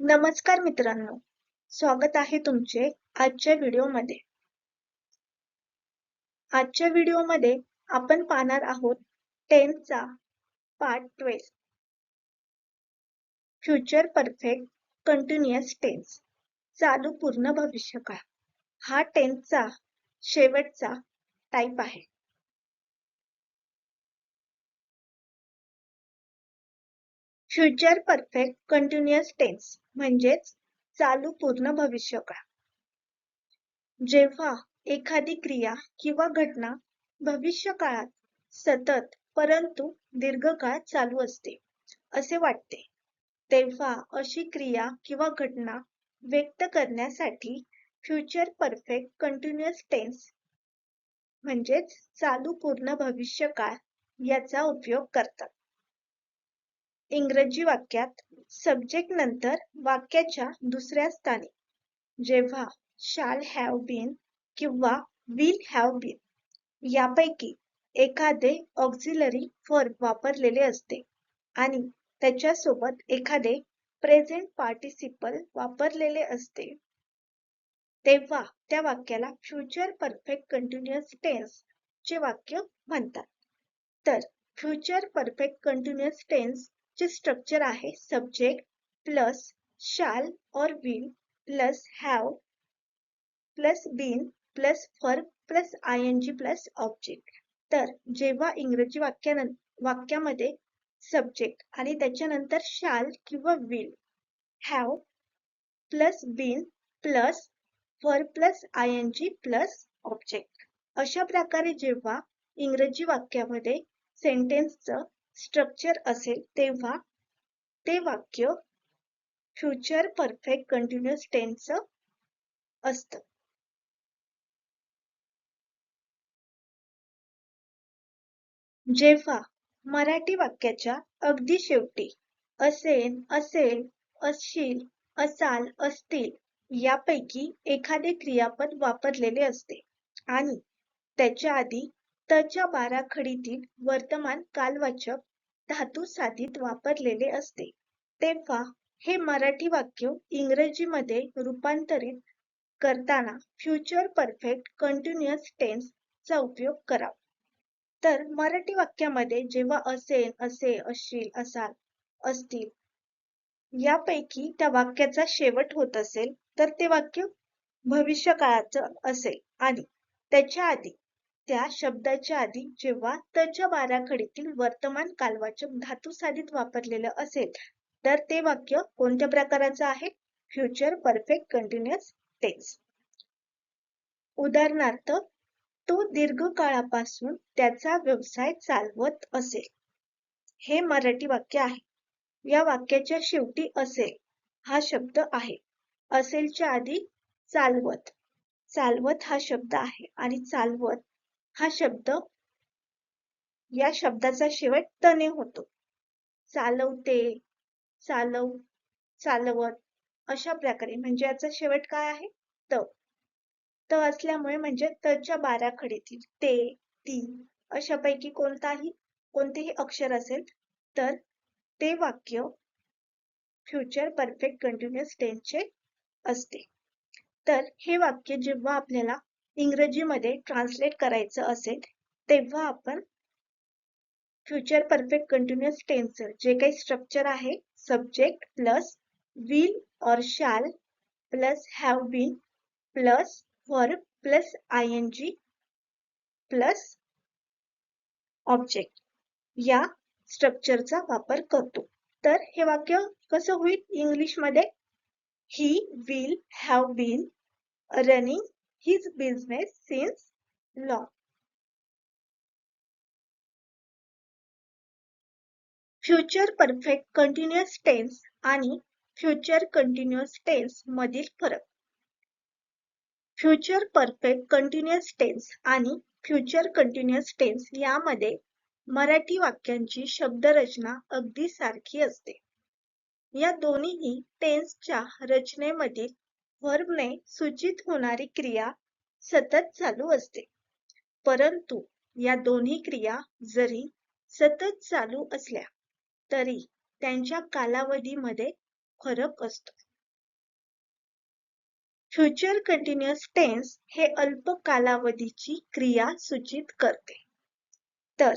नमस्कार मित्रांनो. स्वागत आहे तुमचे आजच्या व्हिडिओमध्ये. आजच्या व्हिडिओमध्ये आपण पाहणार आहोत टेन्थचा part twelve. Future perfect continuous tense. चालू पूर्ण भविष्यकाळ. हा टेन्सचा शेवटचा टाईप आहे. फ्युचर परफेक्ट कंटिन्युअस टेन्स म्हणजेच चालू पूर्ण भविष्यकाळ जेव्हा एखादी क्रिया किंवा घटना भविष्यकाळात सतत परंतु दीर्घकाळ चालू असते असे वाटते. तेव्हा अशी क्रिया किंवा घटना व्यक्त करण्यासाठी फ्युचर परफेक्ट कंटिन्युअस टेन्स म्हणजेच चालू पूर्ण भविष्यकाळ याचा उपयोग करतात. इंग्रजी वाक्यात सब्जेक्ट नंतर वाक्याच्या दुसऱ्या स्थानी. जेव्हा शाल हॅव बीन किंवा विल हॅव बीन यापैकी एखादे ऑक्झिलरी फॉर्म वापरलेले असते आणि त्याच्यासोबत एखादे प्रेझेंट पार्टिसिपल वापरलेले असते. तेव्हा त्या वाक्याला फ्युचर परफेक्ट कंटिन्युअस टेन्स चे वाक्य म्हणतात. तर फ्युचर परफेक्ट कंटिन्युअस टेन्स चे स्ट्रक्चर आहे. सब्जेक्ट प्लस शाल और will plus have plus been plus fur plus I N G plus object तर जेव्हा इंग्रजी वाक्यान वाक्यामध्ये सब्जेक्ट आणि त्याच्यानंतर शाल किंवा will have plus been plus fur plus I N G plus object अशा प्रकारे जेव्हा इंग्रजी वाक्यामध्ये सेंटेन्सचं स्ट्रक्चर असेल तेव्हा ते वाक्य फ्युचर परफेक्ट कंटिन्युअस टेन्स असतं. जेव्हा मराठी वाक्याच्या अगदी शेवटी असेल असेल असशील असाल असतील यापैकी एखादे क्रियापद वापरलेले असते आणि त्याच्या आधी तच्या बाराखडीतील वर्तमान कालवाचक धातू साधित वापरलेले असते. तेव्हा हे मराठी वाक्य इंग्रजीमध्ये रूपांतरित करताना फ्युचर परफेक्ट कंटिन्युअस टेन्स चा उपयोग करावा. तर मराठी वाक्यामध्ये जेव्हा असेल असे असशील असाल असतील यापैकी त्या वाक्याचा शेवट होत असेल तर ते वाक्य भविष्यकाळाचं असेल आणि त्याच्या आधी त्या शब्दाच्या आधी जेव्हा त्याच्या बाराखडीतील वर्तमान कालवाचक धातू साधित वापरलेलं असेल तर ते वाक्य कोणत्या प्रकाराचं आहे? फ्युचर परफेक्ट कंटिन्युअस टेन्स उदाहरणार्थ तो दीर्घकाळापासून त्याचा व्यवसाय चालवत असेल. हे मराठी वाक्य आहे. या वाक्याच्या शेवटी असेल हा शब्द आहे. असेलच्या आधी चालवत. चालवत हा शब्द आहे आणि चालवत हा शब्द या शब्दाचा शेवट तने होतो. चालवते चालव चालवत अशा प्रकारे. म्हणजे याचा शेवट काय आहे? त. त असल्यामुळे म्हणजे तच्या बाराखडीतील ते ती अशापैकी कोणताही कोणतेही अक्षर असेल तर ते वाक्य फ्युचर परफेक्ट कंटिन्युअस टेन्सचे असते. तर हे वाक्य जेव्हा आपल्याला इंग्रजीमध्ये ट्रान्सलेट करायचं असेल तेव्हा आपण फ्युचर परफेक्ट कंटिन्युअस टेन्सर जे काही स्ट्रक्चर आहे सब्जेक्ट प्लस विल और shall plus have been plus verb plus I N G plus object या स्ट्रक्चरचा वापर करतो. तर हे वाक्य कसं होईल? इंग्लिशमध्ये he will have been running his business since long. Future perfect continuous tense आणि फ्युचर कंटिन्युअस टेन्स मधील फरक फ्युचर परफेक्ट कंटिन्युअस टेन्स आणि फ्युचर कंटिन्युअस टेन्स यामध्ये मराठी वाक्यांची शब्दरचना अगदी सारखी असते या दोन्हीही टेन्सच्या रचनेमधील व्हर्बने सूचित होणारी क्रिया सतत चालू असते. परंतु या दोन्ही क्रिया जरी सतत चालू असल्या तरी त्यांच्या कालावधीमध्ये फरक असतो. फ्युचर कंटिन्युअस टेन्स हे अल्प कालावधीची क्रिया सूचित करते. तर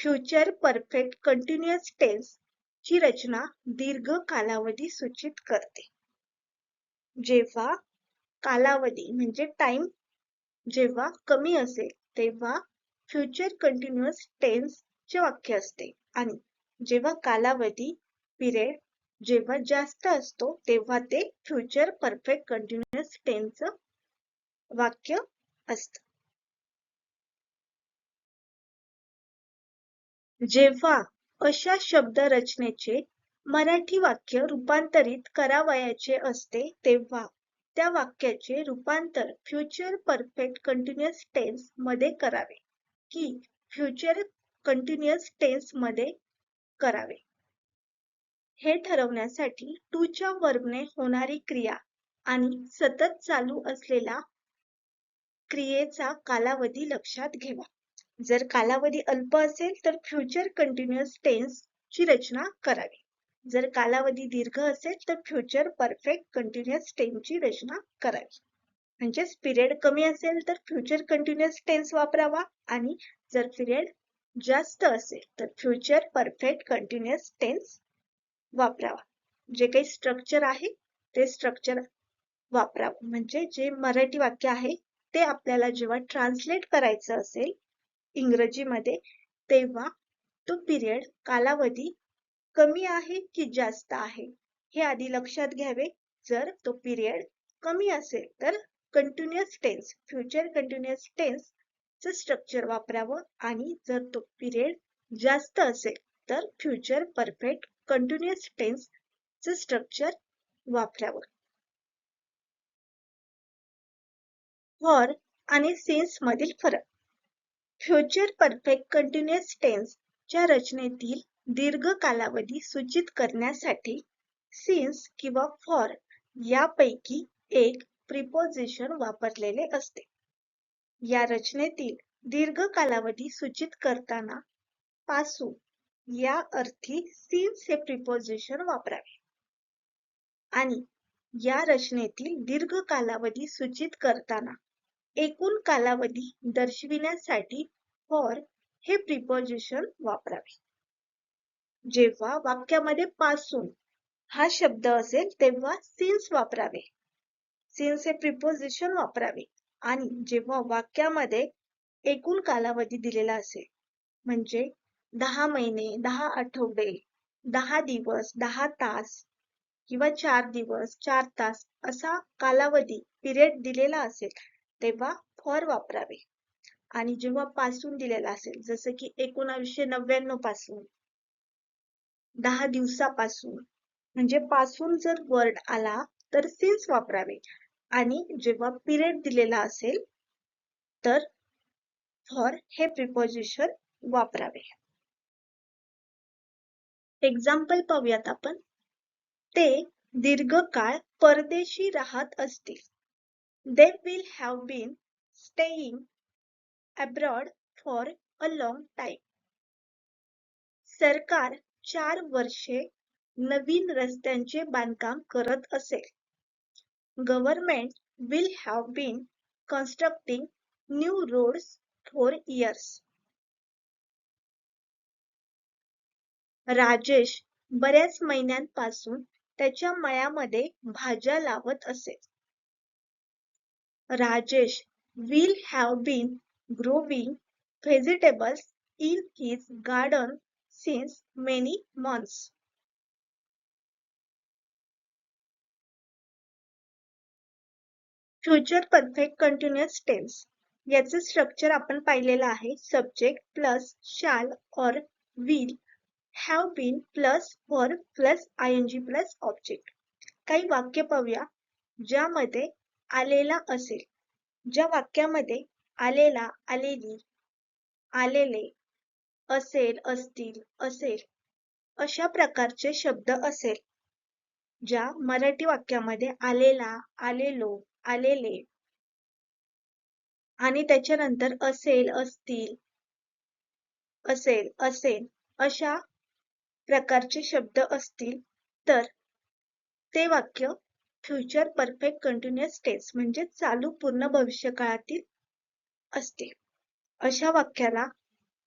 फ्युचर परफेक्ट कंटिन्युअस टेन्स ची रचना दीर्घ कालावधी सूचित करते. जेव्हा कालावधी म्हणजे टाइम जेव्हा कमी असेल तेव्हा फ्युचर कंटिन्युअस टेन्स चे वाक्य असते. आणि जेव्हा कालावधी पिरियड जेव्हा जास्त असतो तेव्हा ते फ्युचर परफेक्ट कंटिन्युअस टेन्स वाक्य असत. जेव्हा अशा शब्द रचनेचे मराठी वाक्य रूपांतरित करावयाचे असते तेव्हा त्या वाक्याचे रूपांतर फ्युचर परफेक्ट कंटिन्युअस टेन्समध्ये करावे. की फ्युचर कंटिन्युअस टेन्समध्ये करावे. हे ठरवण्यासाठी टू च्या वर्बने होणारी क्रिया आणि सतत चालू असलेला क्रियेचा कालावधी लक्षात घ्यावा जर कालावधी अल्प असेल तर फ्युचर कंटिन्युअस टेन्स ची रचना करावी. जर कालावधी दीर्घ असेल तर फ्युचर परफेक्ट कंटिन्युअस टेन्सची रचना करावी. म्हणजेच पिरियड कमी असेल तर फ्युचर कंटिन्युअस टेन्स वापरावा. आणि जर पिरियड जास्त असेल तर फ्युचर परफेक्ट कंटिन्युअस टेन्स वापरावा. जे काही स्ट्रक्चर आहे ते स्ट्रक्चर वापरावं. म्हणजे जे मराठी वाक्य आहे ते आपल्याला जेव्हा ट्रान्सलेट करायचं असेल इंग्रजीमध्ये तेव्हा तो पिरियड कालावधी कमी आहे की जास्त आहे? हे आधी लक्षात घ्यावे. जर तो पिरियड कमी असेल तर continuous tense future continuous tense च स्ट्रक्चर वापरावं. आणि जर तो पिरियड जास्त असेल तर फ्युचर परफेक्ट कंटिन्युअस टेन्स च स्ट्रक्चर वापरावं. फॉर आणि सिन्स मधील फरक. फ्युचर परफेक्ट कंटिन्युअस टेन्स च्या रचनेतील दीर्घ कालावधी सूचित करण्यासाठी since किंवा for यापैकी एक preposition वापरलेले असते. या रचनेतील दीर्घ कालावधी सूचित करताना पासून या अर्थी सिन्स हे प्रिपोजिशन वापरावे. आणि या रचनेतील दीर्घ कालावधी सूचित करताना एकूण कालावधी दर्शविण्यासाठी फॉर हे preposition वापरावे. जेव्हा वाक्यामध्ये पासून हा शब्द असेल तेव्हा सिन्स वापरावे. सिन्स हे प्रिपोजिशन वापरावे. आणि जेव्हा वाक्यामध्ये एकूण कालावधी दिलेला असेल म्हणजे दहा महिने दहा आठवडे दहा दिवस दहा तास किंवा चार दिवस चार तास असा कालावधी पिरियड दिलेला असेल तेव्हा फॉर वापरावे. आणि जेव्हा पासून दिलेला असेल जसं की एकोणावीसशे नव्याण्णवपासून दहा दिवसापासून. म्हणजे पासून जर वर्ड आला तर सिन्स वापरावे. आणि जेव्हा पिरियड दिलेला असेल तर फॉर हे प्रिपोजिशन वापरावे. एक्झाम्पल पाहूयात आपण. ते दीर्घकाळ परदेशी राहत असतील. They will have been staying abroad for a long time सरकार चार वर्षे नवीन रस्त्यांचे बांधकाम करत असेल government will have been constructing new roads for years Rajesh बऱ्याच महिन्यांपासून त्याच्या मळ्यामध्ये भाज्या लावत असे. Rajesh will have been growing vegetables in his garden since many months. Future perfect continuous tense याचे स्ट्रक्चर आपण पाहिलेलं आहे. सब्जेक्ट प्लस शाल और will have been plus for plus I N G plus object काही वाक्य पाहूया ज्यामध्ये आलेला असेल. ज्या वाक्यामध्ये आलेला आलेली आलेले असेल असतील असेल अशा प्रकारचे शब्द असेल ज्या मराठी वाक्यामध्ये आलेला आलेलो आलेले आणि त्याच्यानंतर असेल असतील असेल असेल अशा प्रकारचे शब्द असतील तर ते वाक्य फ्युचर परफेक्ट कंटिन्युअस टेन्स म्हणजे चालू पूर्ण भविष्यकाळातील असते अशा वाक्याला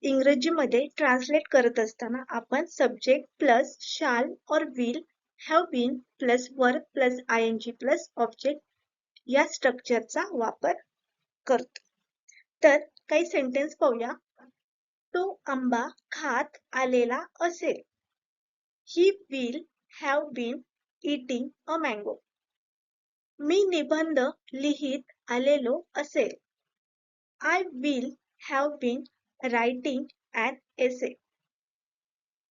इंग्रजीमध्ये ट्रान्सलेट करत असताना आपण सब्जेक्ट प्लस शाल और will have been plus work plus I N G plus object या स्ट्रक्चरचा वापर करतो. तर काही सेंटेन्स पाहूया. तो आंबा खात आलेला असेल. He will have been eating a mango मी निबंध लिहित आलेलो असेल. I will have been writing and essay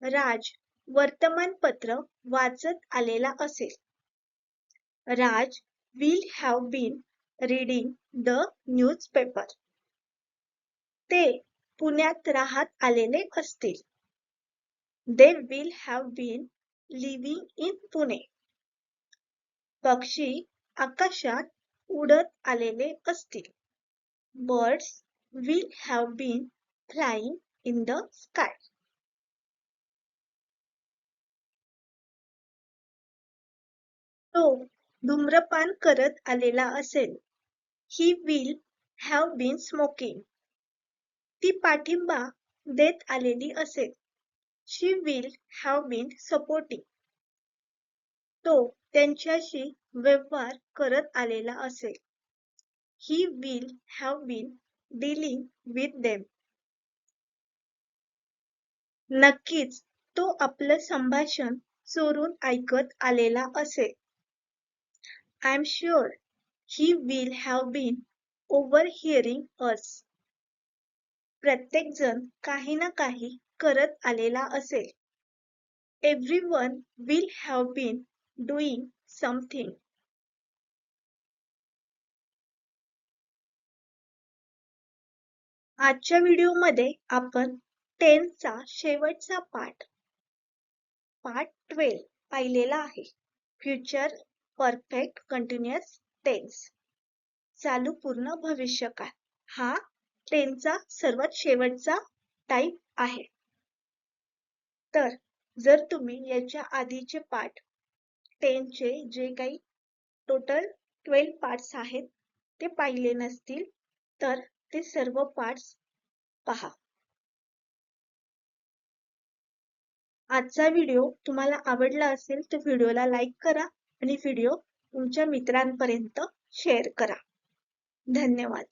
Raj वर्तमानपत्र वाचत आलेला असेल. Raj will have been reading the newspaper ते पुण्यात राहत आलेले असतील. They will have been living in Pune. पक्षी आकाशात उडत आलेले असतील. Birds will have been flying in the sky तो धूम्रपान करत आलेला असेल. He will have been smoking ती पाठिंबा देत आलेली असेल. She will have been supporting तो त्यांच्याशी व्यवहार करत आलेला असेल. He will have been dealing with them नक्कीच तो आपलं संभाषण चोरून ऐकत आलेला असे. I am sure he will have been overhearing us प्रत्येक जण काही ना काही करत आलेला असेल everyone will have been doing something आजच्या व्हिडिओमध्ये आपण टेनचा शेवटचा पाठ. पार्ट ट्वेल्व पाहिलेला आहे. फ्युचर परफेक्ट कंटिन्युअस टेन्स चालू पूर्ण भविष्यकाळ हा टेनचा सर्वात शेवटचा टाईप आहे. तर जर तुम्ही याच्या आधीचे पाठ टेनचे जे काही टोटल ट्वेल्व पार्ट्स आहेत ते पाहिले नसतील तर ते सर्व पार्ट्स पहा. आजचा व्हिडिओ तुम्हाला आवडला असेल तर व्हिडिओला लाईक करा आणि व्हिडिओ तुमच्या मित्रांपर्यंत शेअर करा. धन्यवाद.